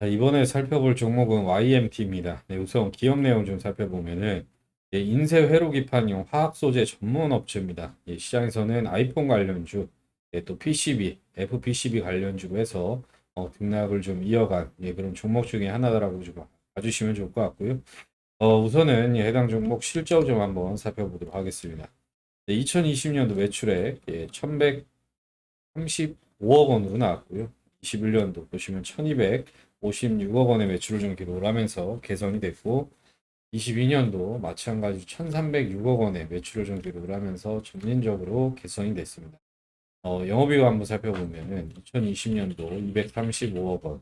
자, 이번에 살펴볼 종목은 YMT입니다. 네, 우선 기업 내용 좀 살펴보면은 예, 인쇄 회로 기판용 화학 소재 전문 업체입니다. 예, 시장에서는 아이폰 관련주, 예, 또 PCB, FPCB 관련주로 해서 어, 등락을 좀 이어간 예, 그런 종목 중에 하나다라고 좀 봐주시면 좋을 것 같고요. 어, 우선은 예, 해당 종목 실적 좀 한번 살펴보도록 하겠습니다. 2020년도 매출액 예, 1,135억 원으로 나왔고요. 21년도 보시면 1,256억 원의 매출을 좀 기록을 하면서 개선이 됐고 22년도 마찬가지 1,306억 원의 매출을 좀 기록을 하면서 점진적으로 개선이 됐습니다. 어, 영업이익 한번 살펴보면은 2020년도 235억 원,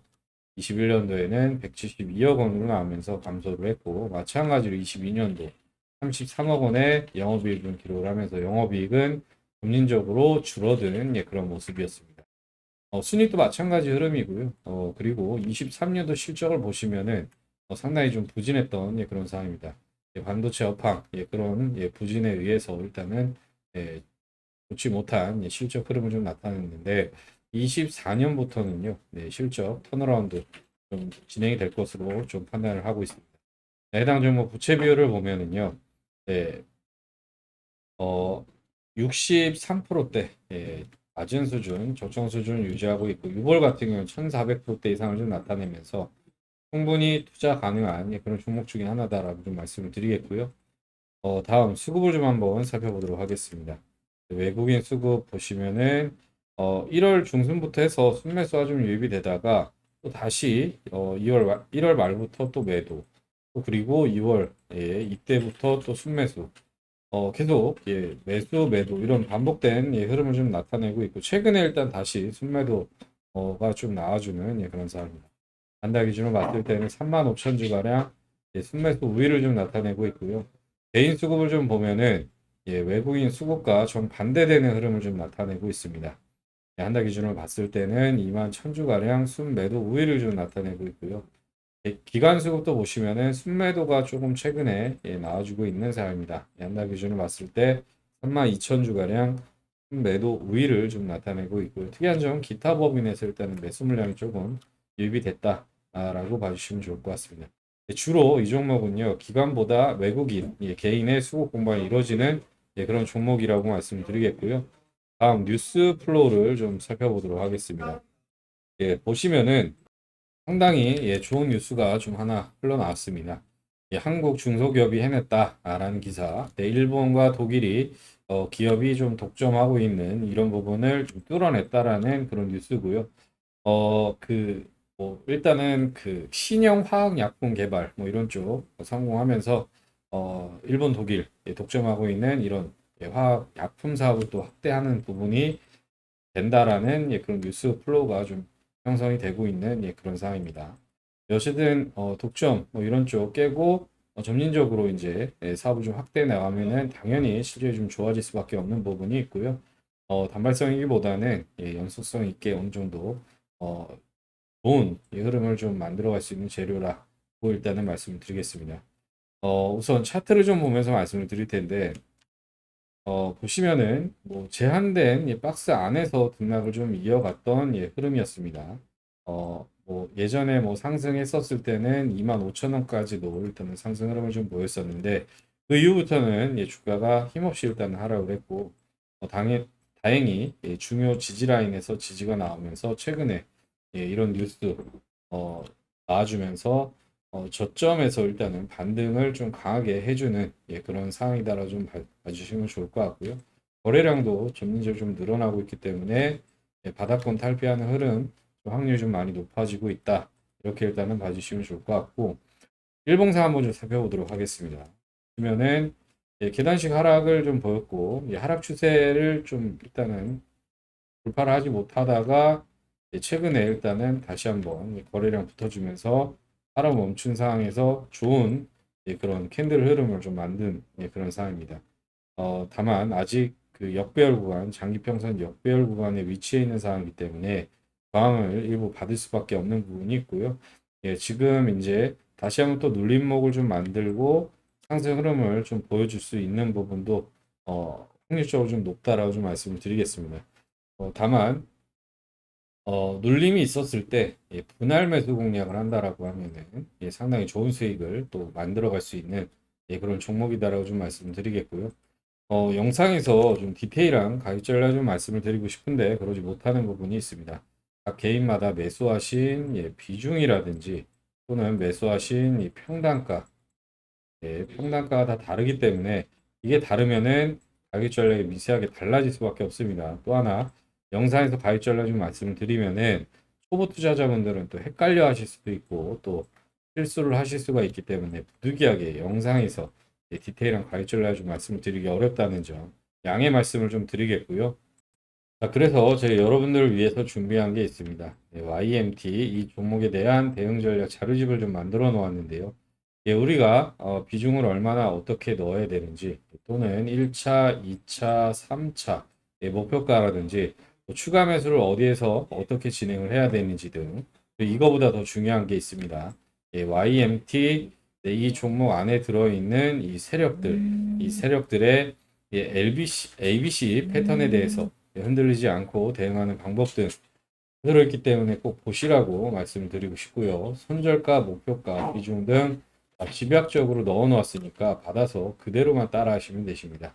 21년도에는 172억 원으로 나오면서 감소를 했고 마찬가지로 22년도 33억 원의 영업이익을 기록을 하면서 영업이익은 점진적으로 줄어드는 예, 그런 모습이었습니다. 어, 순이익도 마찬가지 흐름이고요. 어, 그리고 23년도 실적을 보시면은 어, 상당히 좀 부진했던 예, 그런 상황입니다. 예, 반도체 업황 예, 그런 예, 부진에 의해서 일단은 예, 좋지 못한 예, 실적 흐름을 좀 나타냈는데 24년부터는요 네, 실적 턴어라운드 좀 진행이 될 것으로 좀 판단을 하고 있습니다. 네, 해당 종목 부채 비율을 보면은요, 네, 어, 63%대 예, 낮은 수준, 적정 수준을 유지하고 있고 6월 같은 경우는 1,400%대 이상을 좀 나타내면서 충분히 투자 가능한 예, 그런 종목 중에 하나다라고 좀 말씀을 드리겠고요. 어, 다음 수급을 좀 한번 살펴보도록 하겠습니다. 외국인 수급 보시면은 어, 1월 중순부터 해서 순매수가 좀 유입이 되다가 또 다시 어, 2월 말, 1월 말부터 또 매도 또 그리고 2월 예, 이때부터 또 순매수 어, 계속 예, 매수 매도 이런 반복된 예, 흐름을 좀 나타내고 있고 최근에 일단 다시 순매도가 좀 나와주는 예, 그런 상황입니다. 한달 기준으로 봤을 때는 3만 5천 주 가량 예, 순매수 우위를 좀 나타내고 있고요. 개인 수급을 좀 보면은 예, 외국인 수급과 좀 반대되는 흐름을 좀 나타내고 있습니다. 예, 한달 기준으로 봤을 때는 2만 1000주 가량 순매도 우위를 좀 나타내고 있고요. 예, 기간 수급도 보시면은 순매도가 조금 최근에 예, 나와주고 있는 상황입니다. 예, 한달 기준으로 봤을 때 3만 2천 주 가량 순매도 우위를 좀 나타내고 있고요. 특이한 점은 기타 법인에서 일단은 매수 물량이 조금 유입이 됐다라고 봐주시면 좋을 것 같습니다. 예, 주로 이 종목은요 기관보다 외국인 예, 개인의 수급 공방이 이루어지는 예, 그런 종목이라고 말씀드리겠고요. 다음 뉴스 플로우를 좀 살펴보도록 하겠습니다. 예, 보시면은 상당히 예, 좋은 뉴스가 좀 하나 흘러나왔습니다. 예, 한국 중소기업이 해냈다라는 기사. 네, 일본과 독일이 어, 기업이 좀 독점하고 있는 이런 부분을 좀 뚫어냈다라는 그런 뉴스고요. 어, 그, 뭐, 일단은 그 신형 화학약품 개발 뭐 이런 쪽 성공하면서 어, 일본, 독일 예, 독점하고 있는 이런 예, 화학 약품 사업을 또 확대하는 부분이 된다라는 예, 그런 뉴스 플로우가 좀 형성이 되고 있는 예, 그런 상황입니다. 어쨌든 어, 독점 뭐 이런 쪽 깨고 어, 점진적으로 이제 예, 사업을 좀 확대해 나가면은 당연히 실적이 좀 좋아질 수밖에 없는 부분이 있고요. 어, 단발성이기보다는 예, 연속성 있게 어느 정도 어, 좋은 예, 흐름을 좀 만들어갈 수 있는 재료라고 일단은 말씀을 드리겠습니다. 어, 우선 차트를 좀 보면서 말씀을 드릴 텐데 어, 보시면은 뭐 제한된 예, 박스 안에서 등락을 좀 이어갔던 예, 흐름이었습니다. 어, 뭐 예전에 뭐 상승했었을 때는 25,000원까지도 일단은 상승 흐름을 좀 보였었는데 그 이후부터는 예, 주가가 힘없이 일단 하락을 했고 어, 당해, 다행히 예, 중요 지지 라인에서 지지가 나오면서 최근에 예, 이런 뉴스 어, 나와주면서 어, 저점에서 일단은 반등을 좀 강하게 해주는 예, 그런 상황이다라 좀 봐, 봐주시면 좋을 것 같고요. 거래량도 점진적으로 좀 늘어나고 있기 때문에 예, 바닥권 탈피하는 흐름 좀 확률이 좀 많이 높아지고 있다. 이렇게 일단은 봐주시면 좋을 것 같고 일봉상 한번 좀 살펴보도록 하겠습니다. 보면은 예, 계단식 하락을 좀 보였고 예, 하락 추세를 좀 일단은 돌파를 하지 못하다가 예, 최근에 일단은 다시 한번 예, 거래량 붙어주면서 하락 멈춘 상황에서 좋은 예, 그런 캔들 흐름을 좀 만든 예, 그런 상황입니다. 어, 다만 아직 그 역배열 구간, 장기평선 역배열 구간에 위치해 있는 상황이기 때문에 저항을 일부 받을 수밖에 없는 부분이 있고요. 예, 지금 이제 다시 한번 또 눌림목을 좀 만들고 상승 흐름을 좀 보여줄 수 있는 부분도 어, 확률적으로 좀 높다라고 좀 말씀을 드리겠습니다. 어, 다만 어, 눌림이 있었을 때 예, 분할 매수 공략을 한다라고 하면은 예, 상당히 좋은 수익을 또 만들어갈 수 있는 예, 그런 종목이다라고 좀 말씀드리겠고요. 어, 영상에서 좀 디테일한 가격 전략 좀 말씀을 드리고 싶은데 그러지 못하는 부분이 있습니다. 각 개인마다 매수하신 예, 비중이라든지 또는 매수하신 이 평단가, 예, 평단가가 다 다르기 때문에 이게 다르면은 가격 전략이 미세하게 달라질 수밖에 없습니다. 또 하나 영상에서 가격 전략 좀 말씀을 드리면은 초보 투자자분들은 또 헷갈려 하실 수도 있고 또 실수를 하실 수가 있기 때문에 부득이하게 영상에서 예, 디테일한 가격 전략 좀 말씀을 드리기 어렵다는 점 양해 말씀을 좀 드리겠고요. 자, 그래서 저희 여러분들을 위해서 준비한 게 있습니다. 예, YMT 이 종목에 대한 대응 전략 자료집을 좀 만들어 놓았는데요. 예, 우리가 어, 비중을 얼마나 어떻게 넣어야 되는지 또는 1차, 2차, 3차 예, 목표가라든지 또 추가 매수를 어디에서 어떻게 진행을 해야 되는지 등 이거보다 더 중요한 게 있습니다. 예, YMT 네, 이 종목 안에 들어있는 이 세력들, 이 세력들의 예, LBC, ABC 패턴에 대해서 예, 흔들리지 않고 대응하는 방법 등 들어있기 때문에 꼭 보시라고 말씀을 드리고 싶고요. 손절가, 목표가, 비중 등 아, 집약적으로 넣어 놓았으니까 받아서 그대로만 따라 하시면 되십니다.